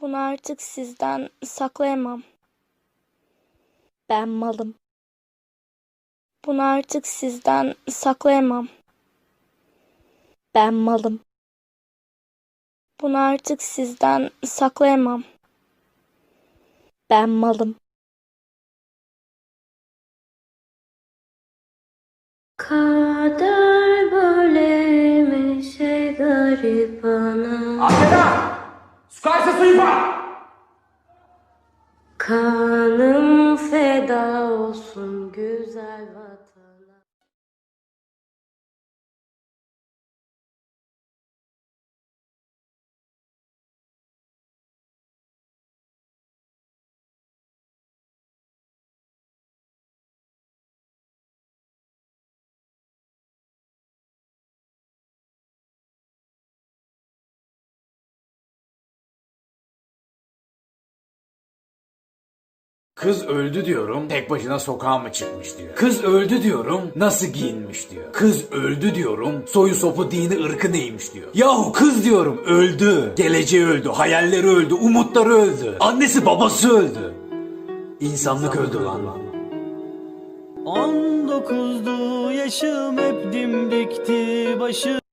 Bunu artık sizden saklayamam. Ben malım. Bunu artık sizden saklayamam. Ben malım. Bunu artık sizden saklayamam. Ben malım. Kader böyle mi şey garip bana Arkadan! Sukaysa suyu var! Kanım feda olsun güzel vatana Kız öldü diyorum, tek başına sokağa mı çıkmış diyor. Kız öldü diyorum, nasıl giyinmiş diyor. Kız öldü diyorum, soyu sopu dini ırkı neymiş diyor. Yahu kız diyorum, öldü. Geleceği öldü, hayalleri öldü, umutları öldü. Annesi babası öldü. İnsanlık öldü lan. 19'du yaşım hep dimdikti başı